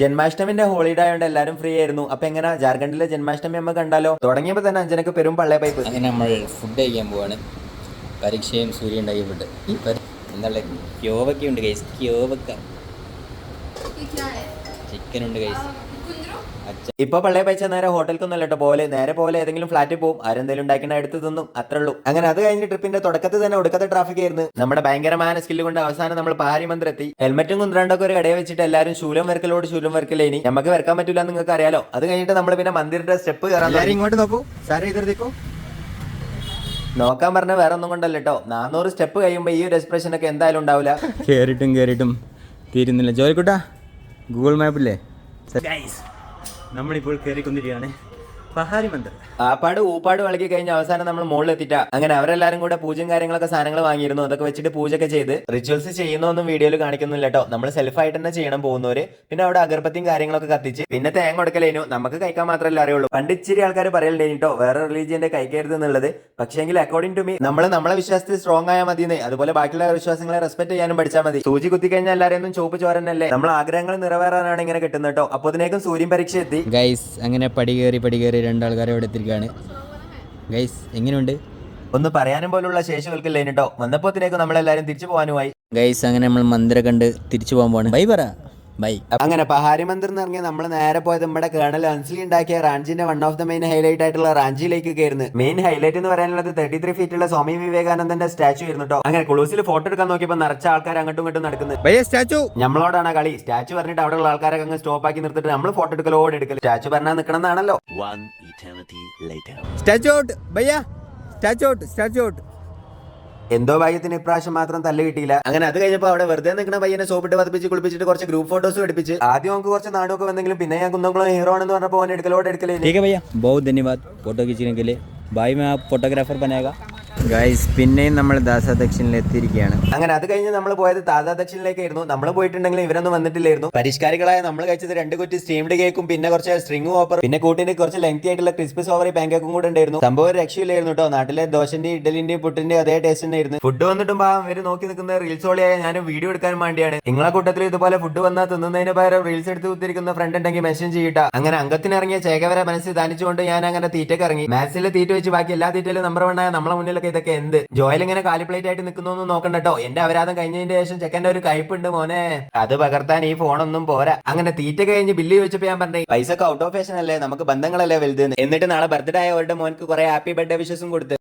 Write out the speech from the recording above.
ജന്മാഷ്ടമിന്റെ holiday ആയതുകൊണ്ട് എല്ലാരും free ആയിരുന്നു. അപ്പൊ എങ്ങനെ? ജാർഖണ്ഡിലെ ജന്മാഷ്ടമി നമ്മൾ കണ്ടാലോ? തുടങ്ങിയപ്പോൾ തന്നെ അഞ്ചനക്ക് പെരും പള്ളയ പൈപ്പ് നമ്മൾ ഫുഡ് കഴിക്കാൻ പോവാണ്. പരീക്ഷയും സൂര്യ ഉണ്ടായി ഉണ്ട് ചിക്കൻ ഉണ്ട് കൈസ് ഇപ്പൊ പള്ളേ പൈസ നേരെ ഹോട്ടലിക്കൊന്നും അല്ലട്ടോ പോലെ നേരെ പോലെ ഏതെങ്കിലും ഫ്ലാറ്റിൽ പോകും ആരെന്തെങ്കിലും ഉണ്ടാക്കുന്ന എടുത്ത് തിന്നും. അത്രേ ഉള്ളൂ. അങ്ങനെ അത് കഴിഞ്ഞ് ട്രിപ്പിന്റെ തുടക്കത്തിൽ തന്നെ ഒടുക്കത്തെ ട്രാഫിക് ആയിരുന്നു. നമ്മുടെ ഭയങ്കരമായ സ്കില്ല് കൊണ്ട് അവസാനം നമ്മൾ പാരി മന്ദിരം എത്തി ഹെൽമെറ്റും കുന്ത്രണ്ടൊക്കെ ഒരു ഇടയെ വെച്ചിട്ട് എല്ലാവരും ശൂലം വരക്കലോട് ശൂലം വരക്കലേനി നമുക്ക് വരക്കാൻ പറ്റില്ല എന്ന് നിങ്ങൾക്ക് അറിയാലോ. അത് കഴിഞ്ഞിട്ട് നമ്മൾ പിന്നെ മന്ദിരന്റെ സ്റ്റെപ്പ് കയറാൻ ഇങ്ങോട്ട് നോക്കൂ. സാറേ ഇതിർത്തിക്കോ നോക്കാൻ പറഞ്ഞ വേറെ ഒന്നും കൊണ്ടല്ല കേട്ടോ. നാനൂറ് സ്റ്റെപ്പ് കഴിയുമ്പോ ഈ ഒരു എക്സ്പ്രഷൻ ഒക്കെ എന്തായാലും ഉണ്ടാവില്ല കയറിയിട്ടും കയറിയിട്ടും തീരുന്നില്ല. ജോലിക്കുട്ടാ ഗൂഗിൾ മാപ്പില്ലേ നമ്മളിപ്പോൾ കയറിക്കൊണ്ടിരിക്കുകയാണ് പഹാരി മന്ദിർ ആപ്പാട് ഊപ്പാട് വളക്കി കഴിഞ്ഞ അവസാനം നമ്മൾ മുകളിൽ എത്തിയിട്ടാ അങ്ങനെ അവരെല്ലാരും കൂടെ പൂജയും കാര്യങ്ങളൊക്കെ സാധനങ്ങൾ വാങ്ങിയിരുന്നു. അതൊക്കെ വെച്ചിട്ട് പൂജയൊക്കെ ചെയ്ത്. റിച്വൽസ് ചെയ്യുന്നൊന്നും വീഡിയോയിൽ കാണിക്കുന്നില്ല കേട്ടോ നമ്മൾ സെൽഫ് ആയിട്ട് തന്നെ ചെയ്യണം പോകുന്നവര്. പിന്നെ അവിടെ അഗർബത്തിയും കാര്യങ്ങളൊക്കെ കത്തിച്ച്. പിന്നെ തേങ്ങ കൊടുക്കലേനു നമുക്ക് കഴിക്കാൻ മാത്രമല്ല അറിയുള്ളൂ. പണ്ട് ഇച്ചിരി ആൾക്കാർ പറയലേ കേട്ടോ വേറെ റിലീജിയന്റെ കഴിക്കരുത് എന്നുള്ളത്. പക്ഷേങ്കിൽ അക്കോർഡിംഗ് ടു മീ നമ്മൾ നമ്മളെ വിശ്വാസത്തിൽ സ്ട്രോങ് ആയാൽ മതിയെന്ന്. അതുപോലെ ബാക്കിയുള്ള വിശ്വാസങ്ങളെ റെസ്പെക്ട് ചെയ്യാനും പഠിച്ചാൽ മതി. സൂചി കുത്തി കഴിഞ്ഞാൽ എല്ലാവരെയും ചോപ്പ് ചോരന്നല്ലേ നമ്മൾ ആഗ്രഹങ്ങൾ നിറവേറാനാണ് ഇങ്ങനെ കിട്ടുന്നത് കേട്ടോ അപ്പൊ അതിനേക്കും സൂര്യൻ പരീക്ഷ എത്തി. ഗൈസ് അങ്ങനെ പടി കയറി പടി കയറി രണ്ടാൾക്കാരെ അവിടെ എത്തിയിരിക്കുകയാണ്. ഗൈസ് എങ്ങനെയുണ്ട്? ഒന്ന് പറയാനും പോലുള്ള ശേഷികൾക്കില്ല കേട്ടോ വന്നപ്പോഴത്തേക്കും നമ്മളെല്ലാരും തിരിച്ചു പോകാനുമായി. ഗൈസ് അങ്ങനെ നമ്മൾ മന്ദിരം കണ്ട് തിരിച്ചു പോകാൻ പോകണം ബൈ പറ. ബൈ. അങ്ങനെ പഹാരി മന്ദിർ എന്ന് ഇറങ്ങി നമ്മൾ നേരെ പോയത് നമ്മുടെ കേണൽ അൻസ്ലി ഉണ്ടാക്കിയ റാഞ്ചിന്റെ one of the main highlight ആയിട്ടുള്ള റാഞ്ചിയിലേക്ക് കയറുന്നു. മെയിൻ ഹൈലൈറ്റ് എന്ന് പറയാനുള്ളത് തേർട്ടി ത്രീ ഫീറ്റ് ഉള്ള സ്വാമി വിവേകാനന്ദന്റെ സ്റ്റാച്ചു ആയിരുന്നു കേട്ടോ അങ്ങനെ കുളൂസിൽ ഫോട്ടോ എടുക്കാൻ നോക്കിയപ്പോൾ നിറച്ച ആൾക്കാർ അങ്ങോട്ടും ഇങ്ങോട്ടും നടക്കുന്നത് സ്റ്റാച്ചു നമ്മളോടാണ് കളി. സ്റ്റാച്ചു പറഞ്ഞിട്ട് ഉള്ള ആൾക്കാരൊക്കെ അങ്ങ് സ്റ്റോപ്പ് ആക്കി നിർത്തിട്ട് നമ്മൾ ഫോട്ടോ എടുക്കലോ എടുക്കലോട് എടുക്കൽ സ്റ്റാച്ചു പറഞ്ഞാൽ നിൽക്കണം എന്നാണല്ലോ. സ്റ്റാച്ചു ഔട്ട് ഭയ്യ സ്റ്റാച്ചു ഔട്ട് സ്റ്റാച്ചു ഔട്ട് എന്തോ ഭാഗ്യത്തിന് ഇപ്രാവശ്യം മാത്രം തല്ല് കിട്ടിയില്ല അങ്ങനെ അത് കഴിഞ്ഞപ്പോൾ അവിടെ വെറുതെ നിൽക്കുന്ന പയ്യനെ സോപ്പിട്ട് പതിപ്പിച്ച് കുളിപ്പിച്ചിട്ട് കുറച്ച് ഗ്രൂപ്പ് ഫോട്ടോസ് എടുപ്പിച്ച് ആദ്യം നമുക്ക് കുറച്ച് നാടൊക്കെ വന്നെങ്കിലും പിന്നെ ഞാൻ കുന്നംകുളം ഹീറോ ആണെന്ന് പറഞ്ഞപ്പോൾ അവൻ എടുക്കലോട് എടുക്കലേ ठीक है भैया बहुत धन्यवाद फोटो खींचने के लिए भाई मैं आप फोटोग्राफर बनेगा ഗൈസ് പിന്നെയും നമ്മൾ ദാസാദക്ഷിണിൽ എത്തിയിരിക്കുകയാണ് അങ്ങനെ അത് കഴിഞ്ഞ് നമ്മൾ പോയത് താതാ ദക്ഷിണിലേക്കായിരുന്നു നമ്മൾ പോയിട്ടുണ്ടെങ്കിൽ ഇവരൊന്നും വന്നിട്ടില്ലായിരുന്നു. പരിഷ്കാരികളായ നമ്മൾ കഴിച്ചത് രണ്ട് കുറ്റി സ്റ്റീംഡ് കേക്കും പിന്നെ കുറച്ച് സ്ട്രിംഗ് ഓപ്പർ പിന്നെ കൂട്ടിന് കുറച്ച് ലെങ്തി ആയിട്ടുള്ള ക്രിസ്പി സോവറി പാൻകേക്കും കൂടെ ഉണ്ടായിരുന്നു. സംഭവം ഒരു രക്ഷയില്ലായിരുന്നു കേട്ടോ. നാട്ടിലെ ദോശന്റെ ഇഡലിന്റെയും പുട്ടിന്റെ അതേ ടേസ്റ്റ് ഉണ്ടായിരുന്നു. ഫുഡ് വന്നിട്ടും ആ ഇവർ നോക്കി നിൽക്കുന്ന റീൽസ് ഓളിയായ ഞാൻ വീഡിയോ എടുക്കാൻ വേണ്ടിയാണ്. നിങ്ങളെ കൂട്ടത്തിൽ ഇതുപോലെ ഫുഡ് വന്നാൽ തിന്നുന്നതിന് പകരം റീൽസ് എടുത്ത് കുത്തിരിക്കുന്ന ഫ്രണ്ട് ഉണ്ടെങ്കിൽ മെസ്സേജ് ചെയ്യട്ടാ. അങ്ങനെ അംഗത്തിനിറങ്ങിയ ചേകവരെ മനസ്സിൽ ധാനിച്ചുകൊണ്ട് ഞാൻ അങ്ങനെ തീറ്റക്ക് ഇറങ്ങി. മാത്സിലെ തീറ്റ വെച്ച് ബാക്കി എല്ലാ തീറ്റയിലും നമ്പർ വണ്ണായ നമ്മളെ മുന്നിലൊക്കെ ഇതൊക്കെ എന്ത്? ജോയൽ ഇങ്ങനെ കാലിപ്ലേറ്റ് ആയിട്ട് നിൽക്കുന്നു നോക്കണ്ട കേട്ടോ എന്റെ അപരാധം കഴിഞ്ഞതിന്റെ ശേഷം ചെക്കന്റെ ഒരു കയ്പുണ്ട് മോനെ. അത് പകർത്താൻ ഈ ഫോണൊന്നും പോരാ. അങ്ങനെ തീറ്റ കഴിഞ്ഞ് ബില്ല് ചോദിച്ചപ്പോ ഞാൻ പറഞ്ഞു പൈസ ഒക്കെ ഔട്ട് ഓഫ് ഫാഷൻ അല്ലേ? നമുക്ക് ബന്ധങ്ങളല്ലേ വലുത്? എന്നിട്ട് നാളെ ബർത്ത്ഡേ ആയവരുടെ മോനക്ക് കുറെ ഹാപ്പി ബർത്ത്ഡേ വിഷസും കൊടുത്ത്.